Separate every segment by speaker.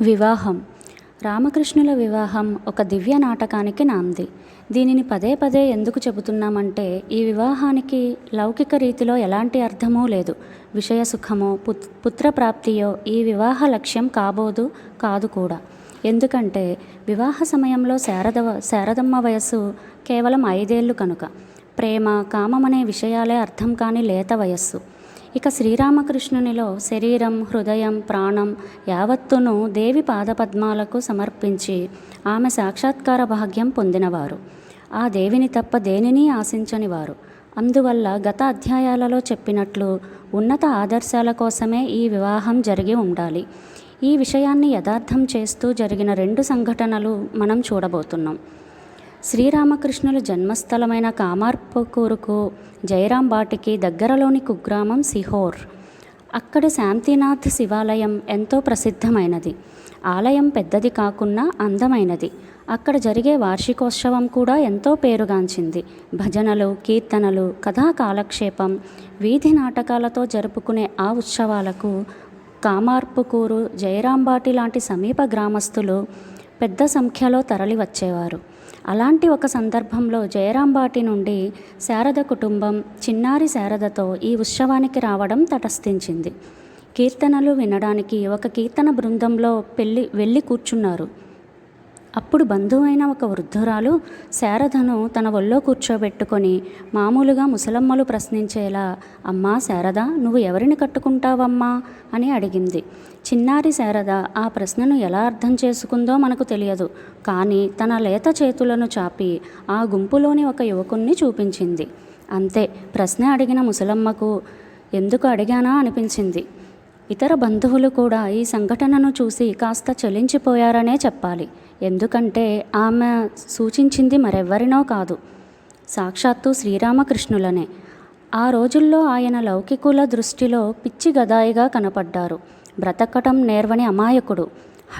Speaker 1: వివాహం. రామకృష్ణుల వివాహం ఒక దివ్య నాటకానికి నాంది. దీనిని పదే పదే ఎందుకు చెబుతున్నామంటే ఈ వివాహానికి లౌకిక రీతిలో ఎలాంటి అర్థమూ లేదు. విషయ సుఖమో పుత్ పుత్రప్రాప్తియో ఈ వివాహ లక్ష్యం కాబోదు కాదు కూడా. ఎందుకంటే వివాహ సమయంలో శారద శారదమ్మ వయస్సు కేవలం ఐదేళ్ళు కనుక. ప్రేమ కామం అనే విషయాలే అర్థం కాని లేత వయస్సు. ఇక శ్రీరామకృష్ణునిలో శరీరం హృదయం ప్రాణం యావత్తును దేవి పాదపద్మాలకు సమర్పించి ఆమె సాక్షాత్కార భాగ్యం పొందినవారు. ఆ దేవిని తప్ప దేనిని ఆశించని వారు. అందువల్ల గత అధ్యాయాలలో చెప్పినట్లు ఉన్నత ఆదర్శాల కోసమే ఈ వివాహం జరిగి ఉండాలి. ఈ విషయాన్ని యథార్థం చేస్తూ జరిగిన రెండు సంఘటనలు మనం చూడబోతున్నాం. శ్రీరామకృష్ణుల జన్మస్థలమైన కామార్పకూరుకు జయరాం బాటికి దగ్గరలోని కుగ్రామం సిహోర్. అక్కడ శాంతినాథ్ శివాలయం ఎంతో ప్రసిద్ధమైనది. ఆలయం పెద్దది కాకున్నా అందమైనది. అక్కడ జరిగే వార్షికోత్సవం కూడా ఎంతో పేరుగాంచింది. భజనలు కీర్తనలు కథా కాలక్షేపం వీధి నాటకాలతో జరుపుకునే ఆ ఉత్సవాలకు కామార్పుకూరు జయరాంబాటి లాంటి సమీప గ్రామస్తులు పెద్ద సంఖ్యలో తరలి వచ్చేవారు అలాంటి ఒక సందర్భంలో జయరాంబాటి నుండి శారద కుటుంబం చిన్నారి శారదతో ఈ ఉత్సవానికి రావడం తటస్థించింది. కీర్తనలు వినడానికి ఒక కీర్తన బృందంలో పెళ్ళి వెళ్ళి కూర్చున్నారు. అప్పుడు బంధువైన ఒక వృద్ధురాలు శారదను తన ఒళ్ళో కూర్చోబెట్టుకొని మామూలుగా ముసలమ్మలు ప్రశ్నించేలా అమ్మా శారద నువ్వు ఎవరిని కట్టుకుంటావమ్మా? అని అడిగింది. చిన్నారి శారద ఆ ప్రశ్నను ఎలా అర్థం చేసుకుందో మనకు తెలియదు. కానీ తన లేత చేతులను చాపి ఆ గుంపులోని ఒక యువకుణ్ణి చూపించింది. అంతే ప్రశ్న అడిగిన ముసలమ్మకు ఎందుకు అడిగానా అనిపించింది. ఇతర బంధువులు కూడా ఈ సంఘటనను చూసి కాస్త చలించిపోయారనే చెప్పాలి. ఎందుకంటే ఆమె సూచించింది మరెవ్వరినో కాదు. సాక్షాత్తు శ్రీరామకృష్ణులనే. ఆ రోజుల్లో ఆయన లౌకికుల దృష్టిలో పిచ్చి గదాయిగా కనపడ్డారు. బ్రతకటం నేర్వని అమాయకుడు.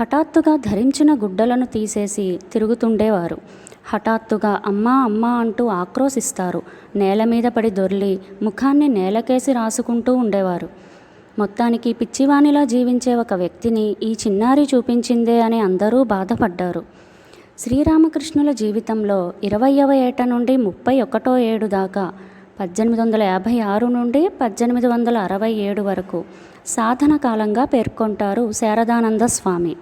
Speaker 1: హఠాత్తుగా ధరించిన గుడ్డలను తీసేసి తిరుగుతుండేవారు. హఠాత్తుగా అమ్మా అమ్మా అంటూ ఆక్రోశిస్తారు. నేల మీద పడి దొర్లి ముఖాన్ని నేలకేసి రాసుకుంటూ ఉండేవారు. మొత్తానికి పిచ్చివాణిలా జీవించే ఒక వ్యక్తిని ఈ చిన్నారి చూపించిందే అని అందరూ బాధపడ్డారు. శ్రీరామకృష్ణుల జీవితంలో ఇరవయవ ఏట నుండి ముప్పై ఒకటో ఏడు దాకా పద్దెనిమిది వందల యాభై ఆరు నుండి పద్దెనిమిది వందల అరవై ఏడు వరకు సాధన కాలంగా పేర్కొంటారు శారదానంద స్వామి.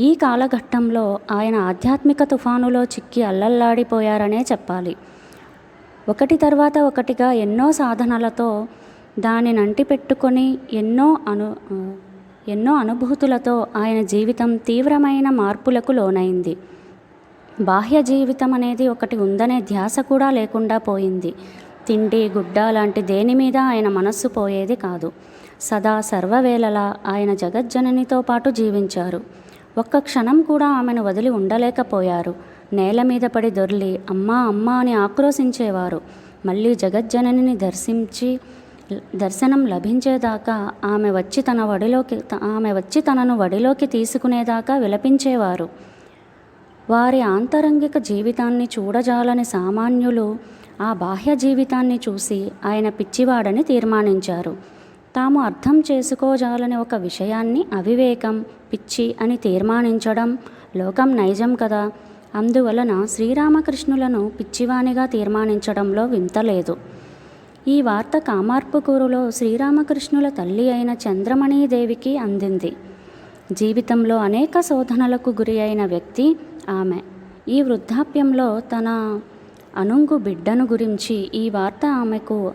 Speaker 1: ఈ కాలఘట్టంలో ఆయన ఆధ్యాత్మిక తుఫానులో చిక్కి అల్లల్లాడిపోయారనే చెప్పాలి. ఒకటి తర్వాత ఒకటిగా ఎన్నో సాధనలతో దానిని అంటిపెట్టుకొని ఎన్నో అను ఎన్నో అనుభూతులతో ఆయన జీవితం తీవ్రమైన మార్పులకు లోనైంది. బాహ్య జీవితం అనేది ఒకటి ఉందనే ధ్యాస కూడా లేకుండా పోయింది. తిండి గుడ్డ లాంటి దేని మీద ఆయన మనస్సు పోయేది కాదు. సదా సర్వవేళలా ఆయన జగజ్జననితో పాటు జీవించారు. ఒక్క క్షణం కూడా ఆమెను వదిలి ఉండలేకపోయారు. నేల మీద పడి దొర్లి అమ్మా అమ్మా అని ఆక్రోశించేవారు. మళ్ళీ జగజ్జననిని దర్శించి దర్శనం లభించేదాకా ఆమె వచ్చి తన వడిలోకి ఆమె వచ్చి తనను వడిలోకి తీసుకునేదాకా విలపించేవారు. వారి ఆంతరంగిక జీవితాన్ని చూడజాలని సామాన్యులు ఆ బాహ్య జీవితాన్ని చూసి ఆయన పిచ్చివాడని తీర్మానించారు. తాము అర్థం చేసుకోజాలని ఒక విషయాన్ని అవివేకం పిచ్చి అని తీర్మానించడం లోకం నైజం కదా. అందువలన శ్రీరామకృష్ణులను పిచ్చివానిగా తీర్మానించడంలో వింత లేదు. ఈ వార్త కామార్పుకూరులో శ్రీరామకృష్ణుల తల్లి అయిన చంద్రమణీదేవికి అందింది. జీవితంలో అనేక శోధనలకు గురి అయిన వ్యక్తి ఆమె. ఈ వృద్ధాప్యంలో తన అనుంగు బిడ్డను గురించి ఈ వార్త ఆమెకు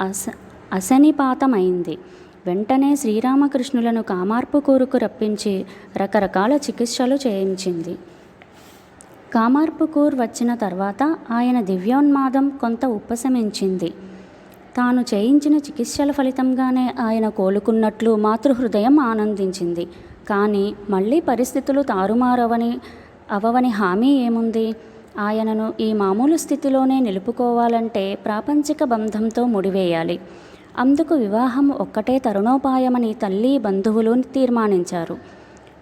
Speaker 1: అస అసనిపాతమైంది వెంటనే శ్రీరామకృష్ణులను కామార్పుకూరుకు రప్పించి రకరకాల చికిత్సలు చేయించింది. కామార్పుకూర్ వచ్చిన తర్వాత ఆయన దివ్యోన్మాదం కొంత ఉపశమించింది. తాను చేయించిన చికిత్సల ఫలితంగానే ఆయన కోలుకున్నట్లు మాతృహృదయం ఆనందించింది. కానీ మళ్ళీ పరిస్థితులు తారుమారవని అవవని హామీ ఏముంది? ఆయనను ఈ మామూలు స్థితిలోనే నిలుపుకోవాలంటే ప్రాపంచిక బంధంతో ముడివేయాలి. అందుకు వివాహం ఒక్కటే తరుణోపాయమని తల్లి బంధువులు తీర్మానించారు.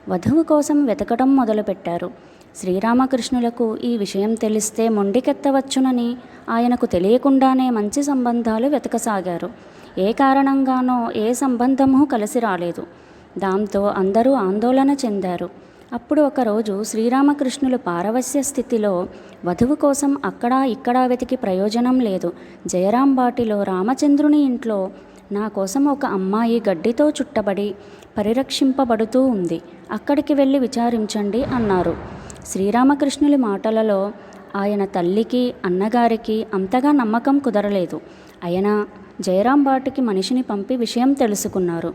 Speaker 1: వధువు కోసం వెతకడం మొదలుపెట్టారు. శ్రీరామకృష్ణులకు ఈ విషయం తెలిస్తే మొండికెత్తవచ్చునని ఆయనకు తెలియకుండానే మంచి సంబంధాలు వెతకసాగారు. ఏ కారణంగానో ఏ సంబంధము కలిసి రాలేదు. దాంతో అందరూ ఆందోళన చెందారు. అప్పుడు ఒకరోజు శ్రీరామకృష్ణులు పారవస్య స్థితిలో వధువు కోసం అక్కడా ఇక్కడా వెతికి ప్రయోజనం లేదు. జయరాం బాటిలో రామచంద్రుని ఇంట్లో నా కోసం ఒక అమ్మాయి గడ్డితో చుట్టబడి పరిరక్షింపబడుతూ ఉంది. అక్కడికి వెళ్ళి విచారించండి అన్నారు. శ్రీరామకృష్ణుని మాటలలో ఆయన తల్లికి అన్నగారికి అంతగా నమ్మకం కుదరలేదు. అయినా జయరాం బాటికి మనిషిని పంపి విషయం తెలుసుకున్నారు.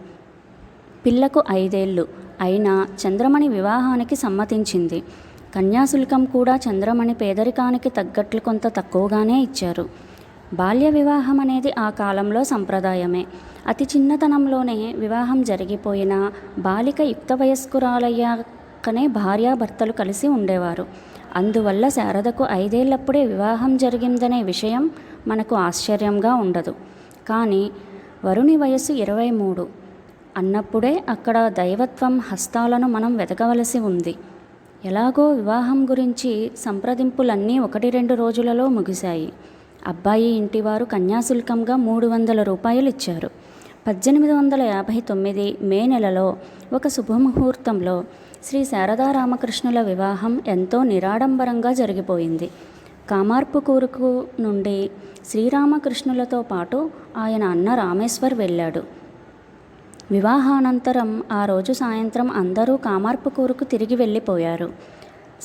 Speaker 1: పిల్లకు ఐదేళ్ళు. అయినా చంద్రమణి వివాహానికి సమ్మతించింది. కన్యాశుల్కం కూడా చంద్రమణి పేదరికానికి తగ్గట్లు కొంత తక్కువగానే ఇచ్చారు. బాల్య వివాహం అనేది ఆ కాలంలో సంప్రదాయమే. అతి చిన్నతనంలోనే వివాహం జరిగిపోయినా బాలిక యుక్త పక్కనే భార్యాభర్తలు కలిసి ఉండేవారు. అందువల్ల శారదకు ఐదేళ్ళప్పుడే వివాహం జరిగిందనే విషయం మనకు ఆశ్చర్యంగా ఉండదు. కానీ వరుణి వయస్సు ఇరవై మూడు అన్నప్పుడే అక్కడ దైవత్వం హస్తాలను మనం వెతకవలసి ఉంది. ఎలాగో వివాహం గురించి సంప్రదింపులన్నీ ఒకటి రెండు రోజులలో ముగిశాయి. అబ్బాయి ఇంటివారు కన్యాశుల్కంగా మూడు వందల రూపాయలు ఇచ్చారు. పద్దెనిమిది వందల యాభై తొమ్మిది మే నెలలో ఒక శుభముహూర్తంలో శ్రీ శారదా రామకృష్ణుల వివాహం ఎంతో నిరాడంబరంగా జరిగిపోయింది. కామార్పుకూరుకు నుండి శ్రీరామకృష్ణులతో పాటు ఆయన అన్న రామేశ్వర్ వెళ్ళాడు. వివాహానంతరం ఆ రోజు సాయంత్రం అందరూ కామార్పుకూరుకు తిరిగి వెళ్ళిపోయారు.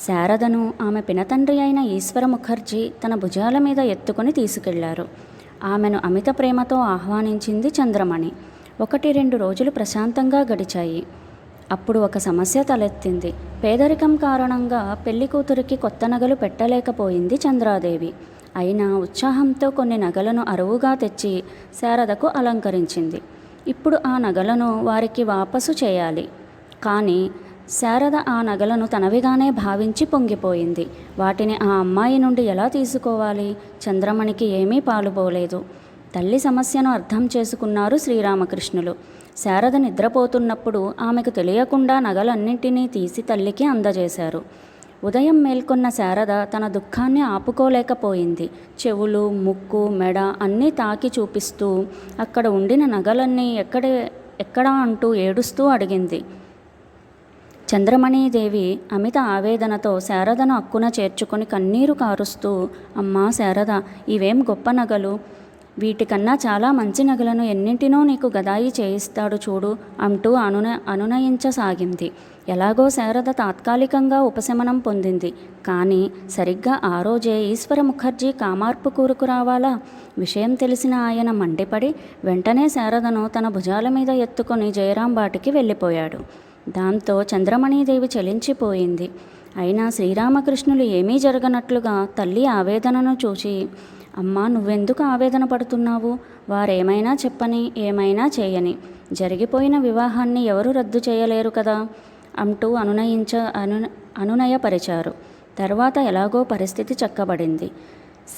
Speaker 1: శారదను ఆమె పినతండ్రి అయిన ఈశ్వర ముఖర్జీ తన భుజాల మీద ఎత్తుకొని తీసుకెళ్ళారు. ఆమెను అమిత ప్రేమతో ఆహ్వానించింది చంద్రమణి. ఒకటి రెండు రోజులు ప్రశాంతంగా గడిచాయి. అప్పుడు ఒక సమస్య తలెత్తింది. పేదరికం కారణంగా పెళ్ళి కూతురికి కొత్త నగలు పెట్టలేకపోయింది చంద్రాదేవి. అయినా ఉత్సాహంతో కొన్ని నగలను అరువుగా తెచ్చి శారదకు అలంకరించింది. ఇప్పుడు ఆ నగలను వారికి వాపసు చేయాలి. కానీ శారద ఆ నగలను తనవిగానే భావించి పొంగిపోయింది. వాటిని ఆ అమ్మాయి నుండి ఎలా తీసుకోవాలి? చంద్రమణికి ఏమీ పాలుపోలేదు. తల్లి సమస్యను అర్థం చేసుకున్నారు శ్రీరామకృష్ణులు. శారద నిద్రపోతున్నప్పుడు ఆమెకు తెలియకుండా నగలన్నింటినీ తీసి తల్లికి అందజేశారు. ఉదయం మేల్కొన్న శారద తన దుఃఖాన్ని ఆపుకోలేకపోయింది. చెవులు ముక్కు మెడ అన్నీ తాకి చూపిస్తూ అక్కడ ఉండిన నగలన్నీ ఎక్కడ ఎక్కడా అంటూ ఏడుస్తూ అడిగింది. చంద్రమణీదేవి అమిత ఆవేదనతో శారదను అక్కున చేర్చుకొని కన్నీరు కారుస్తూ అమ్మా శారద ఇవేం గొప్ప నగలు? వీటికన్నా చాలా మంచి నగలను ఎన్నింటినో నీకు గదాయి చేయిస్తాడు చూడు అంటూ అనున అనునయించసాగింది. ఎలాగో శారద తాత్కాలికంగా ఉపశమనం పొందింది. కానీ సరిగ్గా ఆ రోజే ఈశ్వర ముఖర్జీ కామార్పు కూరుకు రావాలా? విషయం తెలిసిన ఆయన మండిపడి వెంటనే శారదను తన భుజాల మీద ఎత్తుకొని జయరాం బాటికి వెళ్ళిపోయాడు. దాంతో చంద్రమణీదేవి చలించిపోయింది. అయినా శ్రీరామకృష్ణులు ఏమీ జరగనట్లుగా తల్లి ఆవేదనను చూసి అమ్మా నువ్వెందుకు ఆవేదన పడుతున్నావు? వారేమైనా చెప్పని ఏమైనా చేయని. జరిగిపోయిన వివాహాన్ని ఎవరు రద్దు చేయలేరు కదా? అంటూ అనునయించ అను అనునయపరిచారు. తర్వాత ఎలాగో పరిస్థితి చక్కబడింది.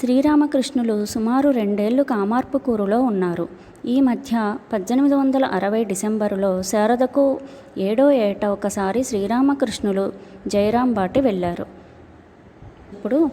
Speaker 1: శ్రీరామకృష్ణులు సుమారు రెండేళ్ళు కామార్పుకూరులో ఉన్నారు. ఈ మధ్య పద్దెనిమిది వందల అరవై డిసెంబరులో శారదకు ఏడో ఏట ఒకసారి శ్రీరామకృష్ణులు జయరాం బాటి వెళ్ళారు. ఇప్పుడు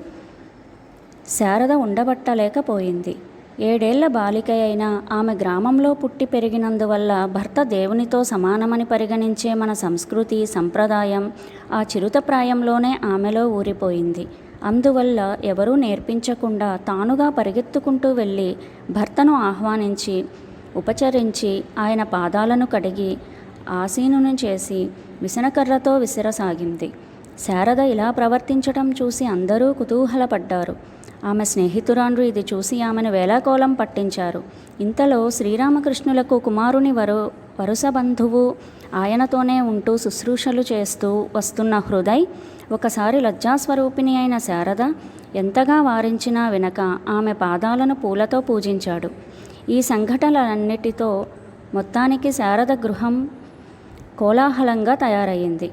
Speaker 1: శారద ఉండబట్టలేకపోయింది. ఏడేళ్ళ బాలిక అయిన ఆమె గ్రామంలో పుట్టి పెరిగినందువల్ల భర్త దేవునితో సమానమని పరిగణించే మన సంస్కృతి సంప్రదాయం ఆ చిరుత ప్రాయంలోనే ఆమెలో ఊరిపోయింది. అందువల్ల ఎవరూ నేర్పించకుండా తానుగా పరిగెత్తుకుంటూ వెళ్ళి భర్తను ఆహ్వానించి ఉపచరించి ఆయన పాదాలను కడిగి ఆసీనుని చేసి విసనకర్రతో విసిరసాగింది. శారద ఇలా ప్రవర్తించటం చూసి అందరూ కుతూహలపడ్డారు. ఆమె స్నేహితురాండ్రు ఇది చూసి ఆమెను వేలాకోలం పట్టించారు. ఇంతలో శ్రీరామకృష్ణులకు కుమారుని వరు వరుస బంధువు ఆయనతోనే ఉంటూ శుశ్రూషలు చేస్తూ వస్తున్న హృదయ్ ఒకసారి లజ్జాస్వరూపిణి అయిన శారద ఎంతగా వారించినా వెనక ఆమె పాదాలను పూలతో పూజించాడు. ఈ సంఘటనలన్నిటితో మొత్తానికి శారద గృహం కోలాహలంగా తయారయ్యింది.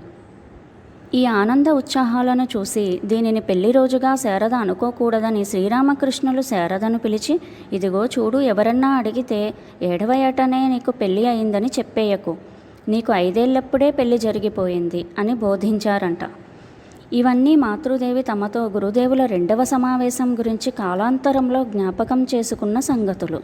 Speaker 1: ఈ ఆనంద ఉత్సాహాలను చూసి దీనిని పెళ్ళి రోజుగా శారద అనుకోకూడదని శ్రీరామకృష్ణులు శారదను పిలిచి ఇదిగో చూడు ఎవరన్నా అడిగితే ఏడవ ఏటనే నీకు పెళ్ళి అయిందని చెప్పేయకు. నీకు ఐదేళ్ళప్పుడే పెళ్ళి జరిగిపోయింది అని బోధించారంట. ఇవన్నీ మాతృదేవి తమతో గురుదేవుల రెండవ సమావేశం గురించి కాలాంతరంలో జ్ఞాపకం చేసుకున్న సంగతులు.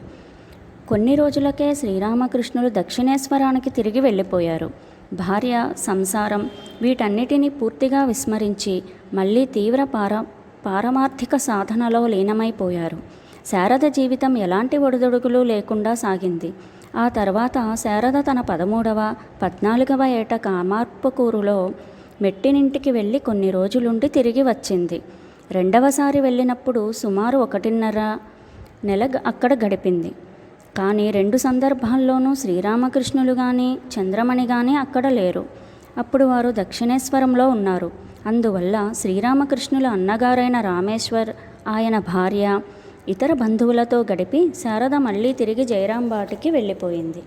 Speaker 1: కొన్ని రోజులకే శ్రీరామకృష్ణులు దక్షిణేశ్వరానికి తిరిగి వెళ్ళిపోయారు. భార్య సంసారం వీటన్నిటినీ పూర్తిగా విస్మరించి మళ్ళీ తీవ్ర పార పారమార్థిక సాధనలో లీనమైపోయారు. శారద జీవితం ఎలాంటి ఒడిదొడుగులు లేకుండా సాగింది. ఆ తర్వాత శారద తన పదమూడవ పద్నాలుగవ ఏట కామార్పకూరులో మెట్టినింటికి వెళ్ళి కొన్ని రోజులుండి తిరిగి వచ్చింది. రెండవసారి వెళ్ళినప్పుడు సుమారు ఒకటిన్నర నెల అక్కడ గడిపింది. కానీ రెండు సందర్భాల్లోనూ శ్రీరామకృష్ణులు కానీ చంద్రమణి కానీ అక్కడ లేరు. అప్పుడు వారు దక్షిణేశ్వరంలో ఉన్నారు. అందువల్ల శ్రీరామకృష్ణుల అన్నగారైన రామేశ్వర్ ఆయన భార్య ఇతర బంధువులతో గడిపి శారద మళ్ళీ తిరిగి జయరాంబాటికి వెళ్ళిపోయింది.